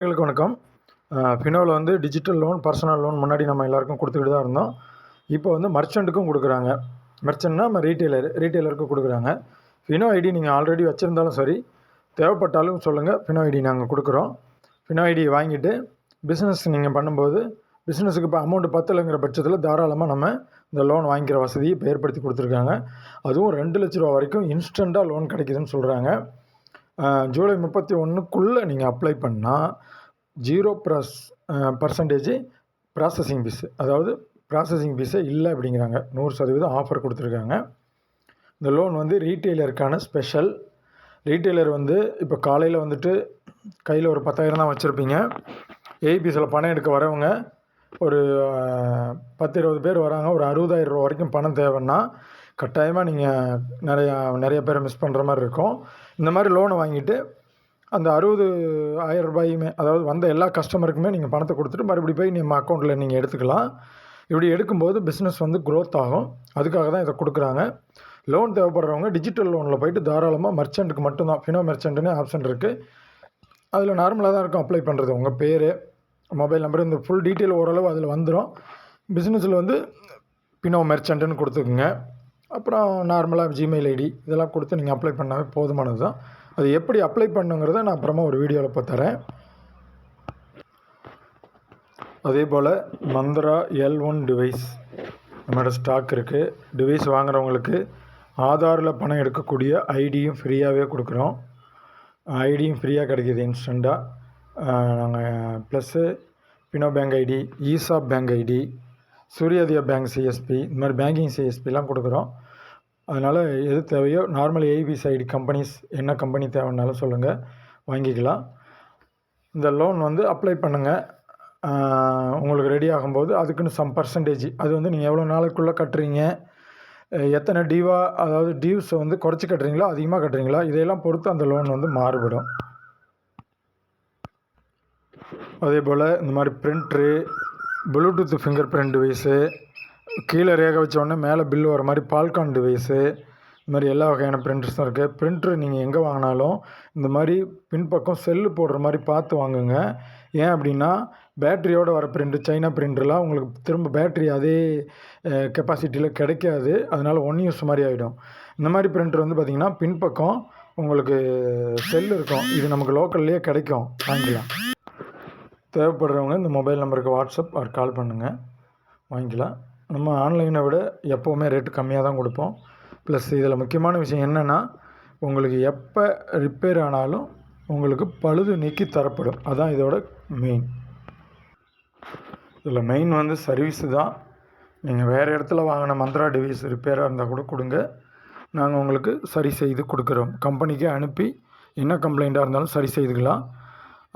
எங்களுக்கு வணக்கம். ஃபினோவில் வந்து டிஜிட்டல் லோன் பர்சனல் லோன் முன்னாடி நம்ம எல்லாருக்கும் கொடுத்துக்கிட்டு தான் இருந்தோம். இப்போ வந்து மர்ச்சண்ட்டுக்கும் கொடுக்குறாங்க. மர்ச்சன்ட்னா நம்ம ரீட்டெயிலர் ரீட்டெயிலருக்கு கொடுக்குறாங்க. ஃபினோ ஐடி நீங்கள் ஆல்ரெடி வச்சுருந்தாலும் சரி தேவைப்பட்டாலும் சொல்லுங்கள் ஃபினோ ஐடி நாங்கள் கொடுக்குறோம். ஃபினோ ஐடி வாங்கிட்டு பிஸ்னஸ் நீங்கள் பண்ணும்போது பிஸ்னஸுக்கு இப்போ அமௌண்ட்டு பத்தலைங்கிற பட்சத்தில் தாராளமாக நம்ம இந்த லோன் வாங்கிக்கிற வசதியை இப்போ ஏற்படுத்தி கொடுத்துருக்காங்க. அதுவும் ரெண்டு லட்ச ரூபா வரைக்கும் இன்ஸ்டண்ட்டாக லோன் கிடைக்குதுன்னு சொல்கிறாங்க ஜூலை முப்பத்தி ஒன்றுக்குள்ளே நீங்கள் அப்ளை பண்ணால் ஜீரோ ப்ரஸ் பர்சன்டேஜ் ப்ராசஸிங் ஃபீஸு அதாவது ப்ராசஸிங் ஃபீஸே இல்லை அப்படிங்கிறாங்க. நூறு சதவீதம் ஆஃபர் கொடுத்துருக்காங்க. இந்த லோன் வந்து ரீட்டெய்லருக்கான ஸ்பெஷல் ரீட்டெய்லர் வந்து இப்போ காலையில் வந்துட்டு கையில் ஒரு பத்தாயிரம் தான் வச்சுருப்பீங்க. ஏபிஎஸில் பணம் எடுக்க வரவங்க ஒரு பத்து இருபது பேர் வராங்க. ஒரு அறுபதாயிரம் ரூபா வரைக்கும் பணம் தேவைன்னா கட்டாயமாக நீங்கள் நிறையா நிறைய பேரை மிஸ் பண்ணுற மாதிரி இருக்கும். இந்த மாதிரி லோனை வாங்கிட்டு அந்த அறுபது ஆயிரம் ரூபாயுமே அதாவது வந்த எல்லா கஸ்டமருக்குமே நீங்கள் பணத்தை கொடுத்துட்டு மறுபடியும் போய் நம்ம அக்கௌண்ட்டில் நீங்கள் எடுத்துக்கலாம். இப்படி எடுக்கும்போது பிஸ்னஸ் வந்து க்ரோத் ஆகும். அதுக்காக தான் இதை கொடுக்குறாங்க. லோன் தேவைப்படுறவங்க டிஜிட்டல் லோனில் போயிட்டு தாராளமாக மர்ச்சண்ட்டுக்கு மட்டும்தான். ஃபினோ மெர்ச்சண்ட்டுன்னு ஆப்ஷன் இருக்குது அதில் நார்மலாக தான் இருக்கும் அப்ளை பண்ணுறது உங்கள் பேர் மொபைல் நம்பர் இந்த ஃபுல் டீட்டெயில் ஓரளவு அதில் வந்துடும் பிஸ்னஸில் வந்து பினோ மெர்ச்சண்ட்டுன்னு கொடுத்துக்குங்க. அப்புறம் நார்மலாக ஜிமெயில் ஐடி இதெல்லாம் கொடுத்து நீங்கள் அப்ளை பண்ணாவே போதுமானது தான் அது எப்படி அப்ளை பண்ணுங்கிறத நான் அப்புறமா ஒரு வீடியோவில் இப்போ தரேன். அதே போல் மந்த்ரா எல் ஒன் டிவைஸ் நம்மளோட ஸ்டாக் இருக்குது டிவைஸ் வாங்குறவங்களுக்கு ஆதாரில் பணம் எடுக்கக்கூடிய ஐடியும் ஃப்ரீயாகவே கொடுக்குறோம். ஐடியும் ஃப்ரீயாக கிடைக்கிது இன்ஸ்டண்ட்டாக நாங்கள் plus Fino bank ID ESAF bank ID Suryoday bank CSP இந்த மாதிரி பேங்கிங் சிஎஸ்பிலாம் கொடுக்குறோம். அதனால் எது தேவையோ நார்மல் ஏபி சைடு கம்பெனிஸ் என்ன கம்பெனி தேவைன்னாலும் சொல்லுங்கள் வாங்கிக்கலாம். இந்த லோன் வந்து அப்ளை பண்ணுங்கள் உங்களுக்கு ரெடி ஆகும்போது அதுக்குன்னு சம் பர்சன்டேஜ் அது வந்து நீங்கள் எவ்வளோ நாளுக்குள்ளே கட்டுறீங்க எத்தனை டியூவா அதாவது டியூஸை வந்து குறைச்சி கட்டுறீங்களோ அதிகமாக கட்டுறீங்களா இதையெல்லாம் பொறுத்து அந்த லோன் வந்து மாறுபடும். அதே போல் இந்த மாதிரி printer Bluetooth finger print device கீழே ரேகை வச்சோடனே மேலே பில்லு வர மாதிரி பால்கான் டிவைஸு இந்த மாதிரி எல்லா வகையான பிரிண்டர்ஸும் இருக்குது பிரிண்ட்ரு நீங்கள் எங்கே வாங்கினாலும் இந்த மாதிரி பின்பக்கம் செல்லு போடுற மாதிரி பார்த்து வாங்குங்க. ஏன் அப்படின்னா பேட்ரியோடு வர பிரிண்ட்டு சைனா பிரிண்டர்லாம் உங்களுக்கு திரும்ப பேட்ரி அதே கெப்பாசிட்டியில் கிடைக்காது. அதனால் ஒன் யூஸ் மாதிரி ஆகிடும் இந்த மாதிரி பிரிண்டர் வந்து பார்த்திங்கன்னா பின்பக்கம் உங்களுக்கு செல் இருக்கும். இது நமக்கு லோக்கல்லையே கிடைக்கும். வாங்கிக்கலாம். தேவைப்படுறவங்க இந்த மொபைல் நம்பருக்கு வாட்ஸ்அப் ஆர் கால் பண்ணுங்கள் வாங்கிக்கலாம். நம்ம ஆன்லைனை விட எப்போவுமே ரேட்டு கம்மியாக தான் கொடுப்போம். ப்ளஸ் இதில் முக்கியமான விஷயம் என்னென்னா உங்களுக்கு எப்போ ரிப்பேர் ஆனாலும் உங்களுக்கு பழுது நீக்கி தரப்படும். அதுதான் இதோட மெயின் இதில் மெயின் வந்து சர்வீஸு தான். நீங்கள் வேறு இடத்துல வாங்கின மந்த்ரா டிவைஸ் ரிப்பேராக இருந்தால் கூட கொடுங்க. நாங்கள் உங்களுக்கு சரி செய்து கொடுக்குறோம். கம்பெனிக்கே அனுப்பி என்ன கம்ப்ளைண்ட்டாக இருந்தாலும் சரி செய்துக்கலாம்.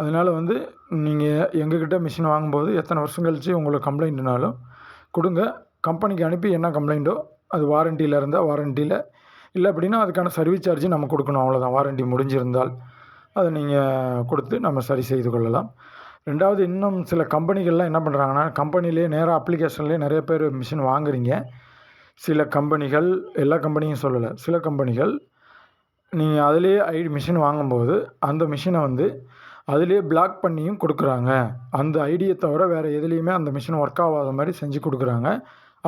அதனால் வந்து நீங்கள் எங்கக்கிட்டே மிஷின் வாங்கும்போது எத்தனை வருஷம் கழித்து உங்களுக்கு கம்ப்ளைண்ட்னாலும் கொடுங்க. கம்பெனிக்கு அனுப்பி என்ன கம்ப்ளைண்ட்டோ அது வாரண்டியில் இருந்தால் வாரண்டியில் இல்லை அப்படின்னா அதுக்கான சர்வீஸ் சார்ஜ் நம்ம கொடுக்கணும் அவ்வளோதான் வாரண்டி முடிஞ்சிருந்தால் அதை நீங்கள் கொடுத்து நம்ம சரி செய்து கொள்ளலாம். ரெண்டாவது இன்னும் சில கம்பெனிகள்லாம் என்ன பண்ணுறாங்கன்னா கம்பெனிலே நேராக அப்ளிகேஷன்லேயே நிறைய பேர் மிஷின் வாங்குறீங்க. சில கம்பெனிகள் எல்லா கம்பெனியும் சொல்லலை. சில கம்பெனிகள் நீங்கள் அதிலேயே ஐடி மிஷின் வாங்கும்போது அந்த மிஷினை வந்து அதிலே பிளாக் பண்ணியும் கொடுக்குறாங்க. அந்த ஐடியை தவிர வேறு எதுலேயுமே அந்த மிஷின் ஒர்க் ஆகாத மாதிரி செஞ்சு கொடுக்குறாங்க.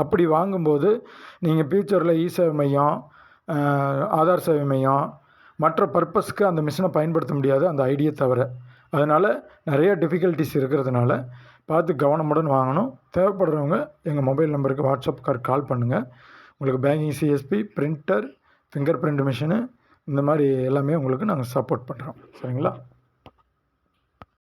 அப்படி வாங்கும்போது நீங்கள் ஃப்யூச்சரில் இ சேவை மையம் ஆதார் சேவை மையம் மற்ற பர்பஸ்க்கு அந்த மிஷினை பயன்படுத்த முடியாது அந்த ஐடியை தவிர. அதனால் நிறைய டிஃபிகல்ட்டிஸ் இருக்கிறதுனால பார்த்து கவனமுடன் வாங்கணும். தேவைப்படுறவங்க எங்கள் மொபைல் நம்பருக்கு வாட்ஸ்அப் கார் கால் பண்ணுங்கள் உங்களுக்கு banking CSP printer fingerprint machine இந்த மாதிரி எல்லாமே உங்களுக்கு நாங்கள் சப்போர்ட் பண்ணுறோம் சரிங்களா?